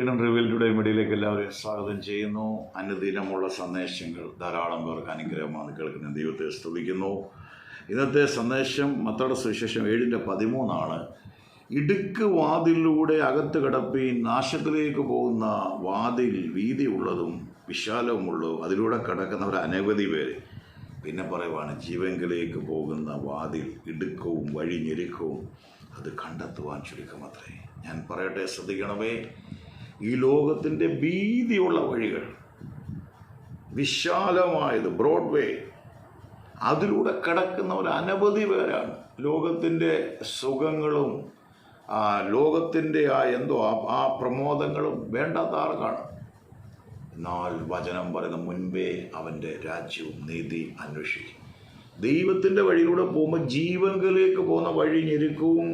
Eden today മീഡിയയിലേക്ക് എല്ലാവരെയും സ്വാഗതം ചെയ്യുന്നു. അനുദിനമുള്ള സന്ദേശങ്ങൾ ധാരാളം പേർക്ക് അനുഗ്രഹമാണ്. കേൾക്കുന്ന ദൈവത്തെ സ്തുതിക്കുന്നു. ഇന്നത്തെ സന്ദേശം മത്തയുടെ സുവിശേഷം ഏഴിന്റെ പതിമൂന്നാണ്. ഇടുക്ക് വാതിലിലൂടെ അകത്ത് കിടപ്പി നാശത്തിലേക്ക് പോകുന്ന വാതിൽ വീതിയുള്ളതും വിശാലവുമുള്ളതും അതിലൂടെ കിടക്കുന്നവർ അനവധി പേര്. പിന്നെ പറയുവാണ് ജീവങ്കിലേക്ക് പോകുന്ന വാതിൽ ഇടുക്കവും വഴി ഞെരുക്കവും അത് കണ്ടെത്തുവാൻ ചുരുക്കമത്രേ. ഞാൻ പറയട്ടെ ശ്രദ്ധിക്കണമേ. ഈ ലോകത്തിന്റെ ഭീതിയുള്ള വഴികൾ വിശാലമായത് ബ്രോഡ്വേ അതിലൂടെ കിടക്കുന്നവർ അനവധി പേരാണ്. ലോകത്തിന്റെ സുഖങ്ങളും ലോകത്തിന്റെ ആ എന്തോ ആ- ആ പ്രമോദങ്ങളും വേണ്ടാത്ത ആർക്കാണ് എന്നാൽ വചനം പറയുന്ന മുൻപേ അവന്റെ രാജ്യവും നീതി അന്വേഷിക്കും. ദൈവത്തിന്റെ വഴിയിലൂടെ പോകുമ്പോൾ ജീവങ്കലേക്ക് പോകുന്ന വഴി ഞെരുക്കവും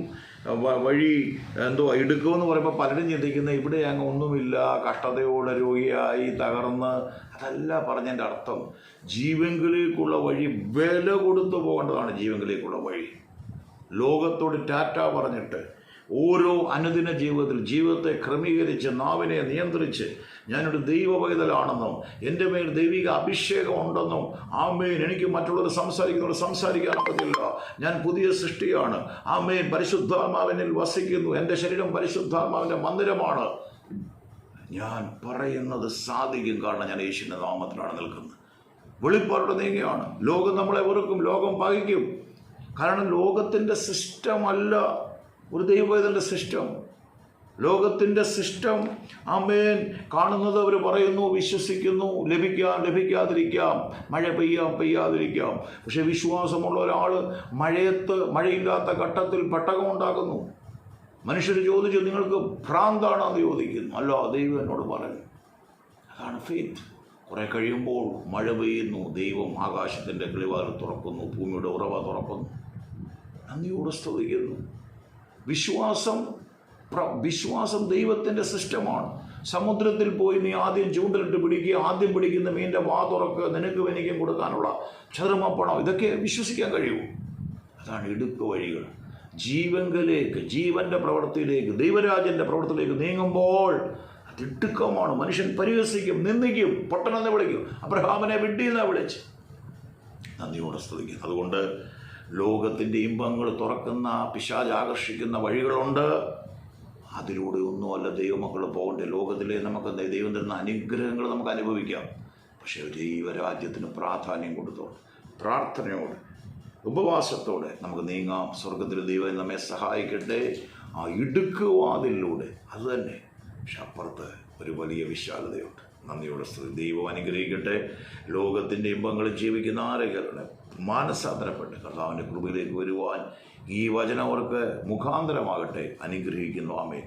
വഴി എന്തോ ഇടുക്കുമെന്ന് പറയുമ്പോൾ പലരും ചിന്തിക്കുന്ന ഇവിടെ അങ്ങ് ഒന്നുമില്ല കഷ്ടതയോടെ രോഗിയായി തകർന്ന്. അതല്ല പറഞ്ഞതിന്റെ അർത്ഥം. ജീവങ്കിലേക്കുള്ള വഴി വില കൊടുത്തു പോകേണ്ടതാണ് ജീവങ്കിലേക്കുള്ള വഴി. ലോകത്തോട് ടാറ്റ പറഞ്ഞിട്ട് ഓരോ അനുദിന ജീവിതത്തിൽ ജീവിതത്തെ ക്രമീകരിച്ച് നാവിനെ നിയന്ത്രിച്ച് ഞാനൊരു ദൈവ പൈതലാണെന്നും എന്റെ മേൽ ദൈവിക അഭിഷേകം ഉണ്ടെന്നും ആമേൻ. എനിക്ക് മറ്റുള്ളവർ സംസാരിക്കുന്നവർ സംസാരിക്കാൻ പറ്റില്ല. ഞാൻ പുതിയ സൃഷ്ടിയാണ്. ആമേൻ. പരിശുദ്ധാത്മാവിനിൽ വസിക്കുന്നു. എന്റെ ശരീരം പരിശുദ്ധാത്മാവിന്റെ മന്ദിരമാണ്. ഞാൻ പറയുന്നത് സാധിക്കും കാരണം ഞാൻ യേശുവിന്റെ നാമത്തിലാണ് നിൽക്കുന്നത്. വെളിപ്പാടുടെ നീങ്ങിയാണ്. ലോകം നമ്മളെ വെറുക്കും ലോകം പകയ്ക്കും. കാരണം ലോകത്തിന്റെ സിസ്റ്റം അല്ല ഒരു ദൈവവേദന്റെ സിസ്റ്റം ലോകത്തിന്റെ സിസ്റ്റം. അമേൻ കാണുന്നത് അവർ പറയുന്നു വിശ്വസിക്കുന്നു ലഭിക്കാം ലഭിക്കാതിരിക്കാം. മഴ പെയ്യാം പെയ്യാതിരിക്കാം. പക്ഷെ വിശ്വാസമുള്ള ഒരാൾ മഴയത്ത് മഴയില്ലാത്ത ഘട്ടത്തിൽ പെട്ടകം ഉണ്ടാക്കുന്നു. മനുഷ്യർ ചോദിച്ചു നിങ്ങൾക്ക് ഭ്രാന്താണെന്ന് ചോദിക്കുന്നു. അല്ല ദൈവം എന്നോട് പറഞ്ഞു. അതാണ് ഫെയ്ത്ത് കുറേ കഴിയുമ്പോൾ മഴ പെയ്യുന്നു ദൈവം ആകാശത്തിന്റെ കിളിവാൽ തുറക്കുന്നു ഭൂമിയുടെ ഉറവ തുറക്കുന്നു. നന്ദിയോട് സ്തുതിക്കുന്നു. വിശ്വാസം വിശ്വാസം ദൈവത്തിന്റെ സിസ്റ്റമാണ്. സമുദ്രത്തിൽ പോയി നീ ആദ്യം ചൂണ്ടലിട്ട് പിടിക്കുക ആദ്യം പിടിക്കുന്ന മീന്റെ വാ തുറക്കുക നിനക്കും എനിക്കും കൊടുക്കാനുള്ള ക്ഷതമപ്പണം ഇതൊക്കെ വിശ്വസിക്കാൻ കഴിയൂ. അതാണ് ഇടുക്ക് വഴികൾ. ജീവങ്കലേക്ക് ജീവന്റെ പ്രവൃത്തിയിലേക്ക് ദൈവരാജന്റെ പ്രവൃത്തിയിലേക്ക് നീങ്ങുമ്പോൾ അത് മനുഷ്യൻ പരിഹസിക്കും നിന്ദിക്കും പൊട്ടനെന്ന് വിളിക്കും. അബ്രഹാമിനെ വിഡ്ഢിയെന്നാ വിളിച്ച്. നന്ദിയോടെ സ്തുതിക്കുന്നു. അതുകൊണ്ട് ലോകത്തിന്റെ ഇമ്പങ്ങൾ തുറക്കുന്ന പിശാജ് ആകർഷിക്കുന്ന വഴികളുണ്ട്. അതിലൂടെ ഒന്നുമല്ല ദൈവമക്കൾ പോകണ്ടേ ലോകത്തിലെ നമുക്ക് ദൈവം തരുന്ന അനുഗ്രഹങ്ങൾ നമുക്ക് അനുഭവിക്കാം. പക്ഷേ ദൈവരാജ്യത്തിന് പ്രാധാന്യം കൊടുത്തോണ്ട് പ്രാർത്ഥനയോടെ ഉപവാസത്തോടെ നമുക്ക് നീങ്ങാം. സ്വർഗത്തിൽ ദൈവം നമ്മെ സഹായിക്കട്ടെ. ആ ഇടുക്കുവാതിലൂടെ അത് തന്നെ പക്ഷെ അപ്പുറത്ത് ഒരു വലിയ വിശാലതയുണ്ട്. നന്ദിയോടെ സ്ഥിതി ദൈവം അനുഗ്രഹിക്കട്ടെ. ലോകത്തിന്റെ ഇമ്പങ്ങൾ ജീവിക്കുന്ന ആരെങ്കിലും മാനസാന്തരപ്പെട്ട് കർത്താവിന്റെ കൃപയിലേക്ക് വരുവാൻ ഈ വചനം അവർക്ക് മുഖാന്തരമാകട്ടെ. അനുഗ്രഹിക്കുന്നു. ആമേ